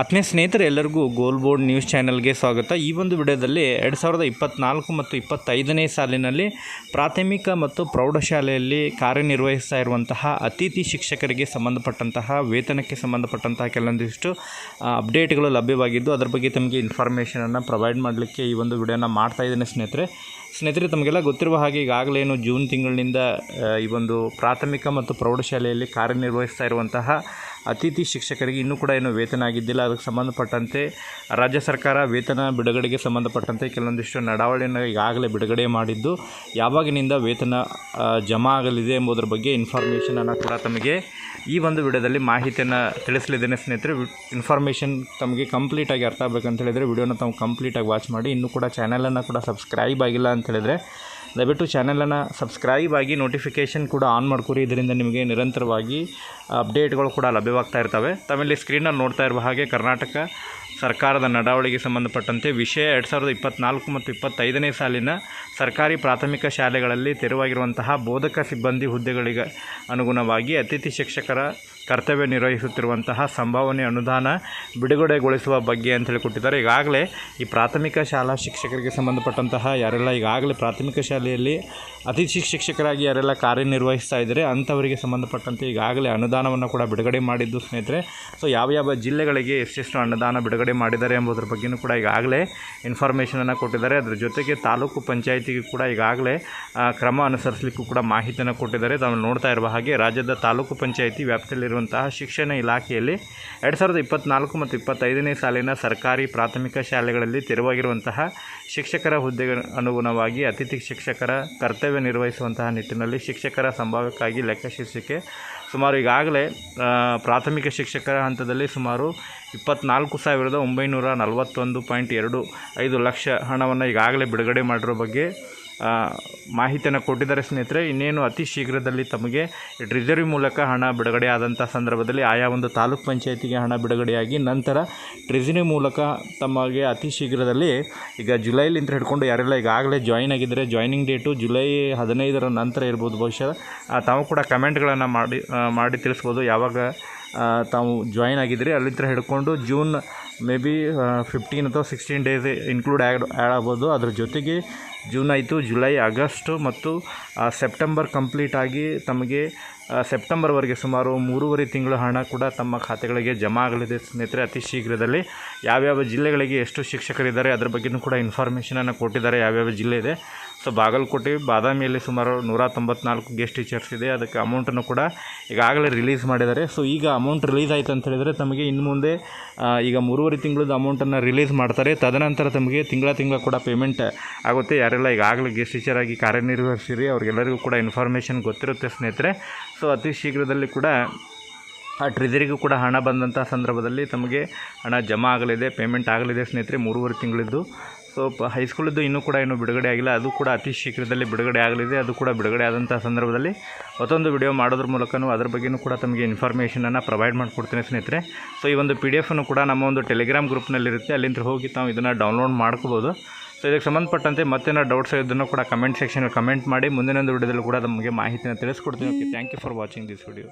ಆತ್ಮೀಯ ಸ್ನೇಹಿತರೆ, ಎಲ್ಲರಿಗೂ ಗೋಲ್ ಬೋರ್ಡ್ ನ್ಯೂಸ್ ಚಾನೆಲ್ಗೆ ಸ್ವಾಗತ. ಈ ಒಂದು ವಿಡಿಯೋದಲ್ಲಿ ಎರಡು ಸಾವಿರದ ಇಪ್ಪತ್ತ್ನಾಲ್ಕು ಮತ್ತು ಇಪ್ಪತ್ತೈದನೇ ಸಾಲಿನಲ್ಲಿ ಪ್ರಾಥಮಿಕ ಮತ್ತು ಪ್ರೌಢಶಾಲೆಯಲ್ಲಿ ಕಾರ್ಯನಿರ್ವಹಿಸ್ತಾ ಇರುವಂತಹ ಅತಿಥಿ ಶಿಕ್ಷಕರಿಗೆ ಸಂಬಂಧಪಟ್ಟಂತಹ, ವೇತನಕ್ಕೆ ಸಂಬಂಧಪಟ್ಟಂತಹ ಕೆಲವೊಂದಿಷ್ಟು ಅಪ್ಡೇಟ್ಗಳು ಲಭ್ಯವಾಗಿದ್ದು, ಅದರ ಬಗ್ಗೆ ತಮಗೆ ಇನ್ಫಾರ್ಮೇಷನನ್ನು ಪ್ರೊವೈಡ್ ಮಾಡಲಿಕ್ಕೆ ಈ ಒಂದು ವಿಡಿಯೋನ ಮಾಡ್ತಾ ಇದ್ದೇನೆ ಸ್ನೇಹಿತರೆ. ಸ್ನೇಹಿತರೆ, ತಮಗೆಲ್ಲ ಗೊತ್ತಿರುವ ಹಾಗೆ ಈಗಾಗಲೇನು ಜೂನ್ ತಿಂಗಳಿನಿಂದ ಈ ಒಂದು ಪ್ರಾಥಮಿಕ ಮತ್ತು ಪ್ರೌಢಶಾಲೆಯಲ್ಲಿ ಕಾರ್ಯನಿರ್ವಹಿಸ್ತಾ ಇರುವಂತಹ ಅತಿಥಿ ಶಿಕ್ಷಕರಿಗೆ ಇನ್ನೂ ಕೂಡ ಏನು ವೇತನ ಆಗಿದ್ದಿಲ್ಲ. ಅದಕ್ಕೆ ಸಂಬಂಧಪಟ್ಟಂತೆ ರಾಜ್ಯ ಸರ್ಕಾರ ವೇತನ ಬಿಡುಗಡೆಗೆ ಸಂಬಂಧಪಟ್ಟಂತೆ ಕೆಲವೊಂದಿಷ್ಟು ನಡಾವಳಿಯನ್ನು ಈಗಾಗಲೇ ಬಿಡುಗಡೆ ಮಾಡಿದ್ದು, ಯಾವಾಗಿನಿಂದ ವೇತನ ಜಮಾ ಆಗಲಿದೆ ಎಂಬುದರ ಬಗ್ಗೆ ಇನ್ಫಾರ್ಮೇಷನನ್ನು ಕೂಡ ತಮಗೆ ಈ ಒಂದು ವಿಡಿಯೋದಲ್ಲಿ ಮಾಹಿತಿಯನ್ನು ತಿಳಿಸಲಿದ್ದೇನೆ ಸ್ನೇಹಿತರೆ. ಇನ್ಫಾರ್ಮೇಷನ್ ತಮಗೆ ಕಂಪ್ಲೀಟಾಗಿ ಅರ್ಥ ಆಗಬೇಕಂತ ಹೇಳಿದರೆ, ವಿಡಿಯೋನ ತಾವು ಕಂಪ್ಲೀಟಾಗಿ ವಾಚ್ ಮಾಡಿ, ಇನ್ನೂ ಕೂಡ ಚಾನಲನ್ನು ಕೂಡ ಸಬ್ಸ್ಕ್ರೈಬ್ ಆಗಿಲ್ಲ ಅಂತ ಹೇಳಿದರೆ, ದಯವಿಟ್ಟು ಚಾನಲನ್ನು ಸಬ್ಸ್ಕ್ರೈಬ್ ಆಗಿ ನೋಟಿಫಿಕೇಷನ್ ಕೂಡ ಆನ್ ಮಾಡ್ಕೊರಿ ಇದರಿಂದ ನಿಮಗೆ ನಿರಂತರವಾಗಿ ಅಪ್ಡೇಟ್ಗಳು ಕೂಡ ಲಭ್ಯವಾಗ್ತಾ ಇರ್ತವೆ. ತಾವಿಲ್ಲಿ ಸ್ಕ್ರೀನಲ್ಲಿ ನೋಡ್ತಾ ಇರುವ ಹಾಗೆ ಕರ್ನಾಟಕ ಸರ್ಕಾರದ ನಡಾವಳಿಗೆ ಸಂಬಂಧಪಟ್ಟಂತೆ ವಿಷಯ ಎರಡು ಸಾವಿರದ ಇಪ್ಪತ್ತ್ನಾಲ್ಕು ಮತ್ತು ಇಪ್ಪತ್ತೈದನೇ ಸಾಲಿನ ಸರ್ಕಾರಿ ಪ್ರಾಥಮಿಕ ಶಾಲೆಗಳಲ್ಲಿ ತೆರವಾಗಿರುವಂತಹ ಬೋಧಕ ಸಿಬ್ಬಂದಿ ಹುದ್ದೆಗಳಿಗೆ ಅನುಗುಣವಾಗಿ ಅತಿಥಿ ಶಿಕ್ಷಕರ ಕರ್ತವ್ಯ ನಿರ್ವಹಿಸುತ್ತಿರುವಂತಹ ಸಂಭಾವನೆ ಅನುದಾನ ಬಿಡುಗಡೆಗೊಳಿಸುವ ಬಗ್ಗೆ ಅಂತೇಳಿ ಕೊಟ್ಟಿದ್ದಾರೆ. ಈಗಾಗಲೇ ಈ ಪ್ರಾಥಮಿಕ ಶಾಲಾ ಶಿಕ್ಷಕರಿಗೆ ಸಂಬಂಧಪಟ್ಟಂತಹ ಯಾರೆಲ್ಲ ಈಗಾಗಲೇ ಪ್ರಾಥಮಿಕ ಶಾಲೆಯಲ್ಲಿ ಅತಿಥಿ ಶಿಕ್ಷಕರಾಗಿ ಯಾರೆಲ್ಲ ಕಾರ್ಯನಿರ್ವಹಿಸ್ತಾ ಇದ್ದಾರೆ, ಅಂಥವರಿಗೆ ಸಂಬಂಧಪಟ್ಟಂತೆ ಈಗಾಗಲೇ ಅನುದಾನವನ್ನು ಕೂಡ ಬಿಡುಗಡೆ ಮಾಡಿದ್ದು ಸ್ನೇಹಿತರೆ. ಸೊ ಯಾವ ಯಾವ ಜಿಲ್ಲೆಗಳಿಗೆ ಎಷ್ಟೆಷ್ಟು ಅನುದಾನ ಬಿಡುಗಡೆ ಮಾಡಿದ್ದಾರೆ ಎಂಬುದರ ಬಗ್ಗೆಯೂ ಕೂಡ ಈಗಾಗಲೇ ಇನ್ಫಾರ್ಮೇಷನನ್ನು ಕೊಟ್ಟಿದ್ದಾರೆ. ಅದರ ಜೊತೆಗೆ ತಾಲೂಕು ಪಂಚಾಯಿತಿಗೆ ಕೂಡ ಈಗಾಗಲೇ ಕ್ರಮ ಅನುಸರಿಸಲಿಕ್ಕೂ ಕೂಡ ಮಾಹಿತಿಯನ್ನು ಕೊಟ್ಟಿದ್ದಾರೆ. ನಾವು ನೋಡ್ತಾ ಇರುವ ಹಾಗೆ ರಾಜ್ಯದ ತಾಲೂಕು ಪಂಚಾಯಿತಿ ವ್ಯಾಪ್ತಿಯಲ್ಲಿರುವಂತಹ ಶಿಕ್ಷಣ ಇಲಾಖೆಯಲ್ಲಿ ಎರಡು ಸಾವಿರದ ಇಪ್ಪತ್ತ್ನಾಲ್ಕು ಮತ್ತು ಇಪ್ಪತ್ತೈದನೇ ಸಾಲಿನ ಸರ್ಕಾರಿ ಪ್ರಾಥಮಿಕ ಶಾಲೆಗಳಲ್ಲಿ ತೆರವಾಗಿರುವಂತಹ ಶಿಕ್ಷಕರ ಹುದ್ದೆಗೆ ಅನುಗುಣವಾಗಿ ಅತಿಥಿ ಶಿಕ್ಷಕರ ಕರ್ತವ್ಯ ನಿರ್ವಹಿಸುವಂತಹ ನಿಟ್ಟಿನಲ್ಲಿ ಶಿಕ್ಷಕರ ಸಂಭಾವ್ಯಕ್ಕಾಗಿ ಲೆಕ್ಕ ಶೀರ್ಷಿಕೆ ಸುಮಾರು ಈಗಾಗಲೇ ಪ್ರಾಥಮಿಕ ಶಿಕ್ಷಕರ ಹಂತದಲ್ಲಿ ಸುಮಾರು ಇಪ್ಪತ್ನಾಲ್ಕು ಸಾವಿರದ ಒಂಬೈನೂರ ನಲವತ್ತೊಂದು ಪಾಯಿಂಟ್ ಎರಡು ಐದು ಲಕ್ಷ ಹಣವನ್ನು ಈಗಾಗಲೇ ಬಿಡುಗಡೆ ಮಾಡಿರೋ ಬಗ್ಗೆ ಮಾಹಿತಿಯನ್ನು ಕೊಟ್ಟಿದ್ದಾರೆ ಸ್ನೇಹಿತರೆ, ಇನ್ನೇನು ಅತಿ ಶೀಘ್ರದಲ್ಲಿ ತಮಗೆ ಟ್ರಿಜರಿ ಮೂಲಕ ಹಣ ಬಿಡುಗಡೆ ಆದಂಥ ಸಂದರ್ಭದಲ್ಲಿ ಆಯಾ ಒಂದು ತಾಲೂಕ್ ಪಂಚಾಯತಿಗೆ ಹಣ ಬಿಡುಗಡೆಯಾಗಿ ನಂತರ ಟ್ರೆಜರಿ ಮೂಲಕ ತಮಗೆ ಅತಿ ಶೀಘ್ರದಲ್ಲಿ ಈಗ ಜುಲೈಲಿಂದ ಹಿಡ್ಕೊಂಡು ಯಾರೆಲ್ಲ ಈಗಾಗಲೇ ಜಾಯಿನ್ ಆಗಿದ್ದರೆ ಜಾಯ್ನಿಂಗ್ ಡೇಟು ಜುಲೈ ಹದಿನೈದರ ನಂತರ ಇರ್ಬೋದು ಬಹುಶಃ. ತಾವು ಕೂಡ ಕಮೆಂಟ್ಗಳನ್ನು ಮಾಡಿ ಮಾಡಿ ತಿಳಿಸ್ಬೋದು. ಯಾವಾಗ ತಾವು ಜಾಯಿನ್ ಆಗಿದ್ದೀರಿ ಅಲ್ಲಿಂದ ಹಿಡ್ಕೊಂಡು ಜೂನ್ ಮೇ ಬಿ ಫಿಫ್ಟೀನ್ ಅಥವಾ sixteen days include add add ಆಗ್ಬೋದು. ಅದ್ರ ಜೊತೆಗೆ ಜೂನ್ ಆಯಿತು ಜುಲೈ ಆಗಸ್ಟು ಮತ್ತು ಸೆಪ್ಟೆಂಬರ್ ಕಂಪ್ಲೀಟ್ ಆಗಿ ತಮಗೆ ಸೆಪ್ಟೆಂಬರ್ವರೆಗೆ ಸುಮಾರು ಮೂರುವರೆ ತಿಂಗಳ ಹಣ ಕೂಡ ತಮ್ಮ ಖಾತೆಗಳಿಗೆ ಜಮಾ ಆಗಲಿದೆ. ಸ್ನೇಹಿತರೆ, ಅತಿ ಶೀಘ್ರದಲ್ಲಿ ಯಾವ್ಯಾವ ಜಿಲ್ಲೆಗಳಿಗೆ ಎಷ್ಟು ಶಿಕ್ಷಕರಿದ್ದಾರೆ ಅದ್ರ ಬಗ್ಗೆಯೂ ಕೂಡ ಇನ್ಫಾರ್ಮೇಷನನ್ನು ಕೊಟ್ಟಿದ್ದಾರೆ. ಯಾವ್ಯಾವ ಜಿಲ್ಲೆ ಇದೆ? ಸೊ ಬಾಗಲಕೋಟೆ, ಬಾದಾಮಿಯಲ್ಲಿ ಸುಮಾರು ನೂರ ತೊಂಬತ್ನಾಲ್ಕು ಗೆಸ್ಟ್ ಟೀಚರ್ಸ್ ಇದೆ. ಅದಕ್ಕೆ ಅಮೌಂಟನ್ನು ಕೂಡ ಈಗಾಗಲೇ ರಿಲೀಸ್ ಮಾಡಿದ್ದಾರೆ. ಸೊ ಈಗ ಅಮೌಂಟ್ ರಿಲೀಸ್ ಆಯಿತು ಅಂತ ಹೇಳಿದರೆ ತಮಗೆ ಇನ್ನು ಮುಂದೆ ಈಗ ಮೂರುವರೆ ತಿಂಗಳದ ಅಮೌಂಟನ್ನು ರಿಲೀಸ್ ಮಾಡ್ತಾರೆ. ತದನಂತರ ತಮಗೆ ತಿಂಗಳ ತಿಂಗಳ ಕೂಡ ಪೇಮೆಂಟ್ ಆಗುತ್ತೆ. ಯಾರೆಲ್ಲ ಈಗಾಗಲೇ ಗೆಸ್ಟ್ ಟೀಚರ್ ಆಗಿ ಕಾರ್ಯನಿರ್ವಹಿಸಿರಿ, ಅವ್ರಿಗೆಲ್ಲರಿಗೂ ಕೂಡ ಇನ್ಫಾರ್ಮೇಷನ್ ಗೊತ್ತಿರುತ್ತೆ ಸ್ನೇಹಿತರೆ. ಸೊ ಅತಿ ಶೀಘ್ರದಲ್ಲಿ ಕೂಡ ಆ ಟ್ರೆಜರಿಗೂ ಕೂಡ ಹಣ ಬಂದಂಥ ಸಂದರ್ಭದಲ್ಲಿ ತಮಗೆ ಹಣ ಜಮಾ ಆಗಲಿದೆ ಪೇಮೆಂಟ್ ಆಗಲಿದೆ ಸ್ನೇಹಿತರೆ, ಮೂರುವರೆ ತಿಂಗಳಿದ್ದು. ಸೊ ಹೈಸ್ಕೂಲಿದ್ದು ಇನ್ನೂ ಕೂಡ ಇನ್ನೂ ಬಿಡುಗಡೆ ಆಗಿಲ್ಲ. ಅದು ಕೂಡ ಅತಿ ಶೀಘ್ರದಲ್ಲಿ ಬಿಡುಗಡೆ ಆಗಲಿದೆ. ಅದು ಕೂಡ ಬಿಡುಗಡೆ ಆದಂಥ ಸಂದರ್ಭದಲ್ಲಿ ಮತ್ತೊಂದು ವಿಡಿಯೋ ಮಾಡೋದ್ರ ಮೂಲಕನೂ ಅದ್ರ ಬಗ್ಗೆಯೂ ಕೂಡ ತಮಗೆ ಇನ್ಫಾರ್ಮೇಷನನ್ನು ಪ್ರೊವೈಡ್ ಮಾಡಿಕೊಡ್ತೀನಿ ಸ್ನೇಹಿತರೆ. ಸೊ ಈ ಒಂದು ಪಿ ಡಿ ಎಫನ್ನು ಕೂಡ ನಮ್ಮ ಒಂದು ಟೆಲಿಗ್ರಾಮ್ ಗ್ರೂಪ್ನಲ್ಲಿರುತ್ತೆ ಅಲ್ಲಿಂದ ಹೋಗಿ ತಾವು ಇದನ್ನು ಡೌನ್ಲೋಡ್ ಮಾಡ್ಕೋಬೋದು. ಸೊ ಇದಕ್ಕೆ ಸಂಬಂಧಪಟ್ಟಂತೆ ಮತ್ತೇನೋ ಡೌಟ್ಸ್ ಇದನ್ನು ಕೂಡ ಕಮೆಂಟ್ ಸೆಕ್ಷನಲ್ಲಿ ಕಮೆಂಟ್ ಮಾಡಿ ಮುಂದಿನ ಒಂದು ವಿಡಿಯೋದಲ್ಲೂ ಕೂಡ ನಮಗೆ ಮಾಹಿತಿನ ತಿಳಿಸ್ಕೊಡ್ತೀನಿ. Okay thank you for watching this video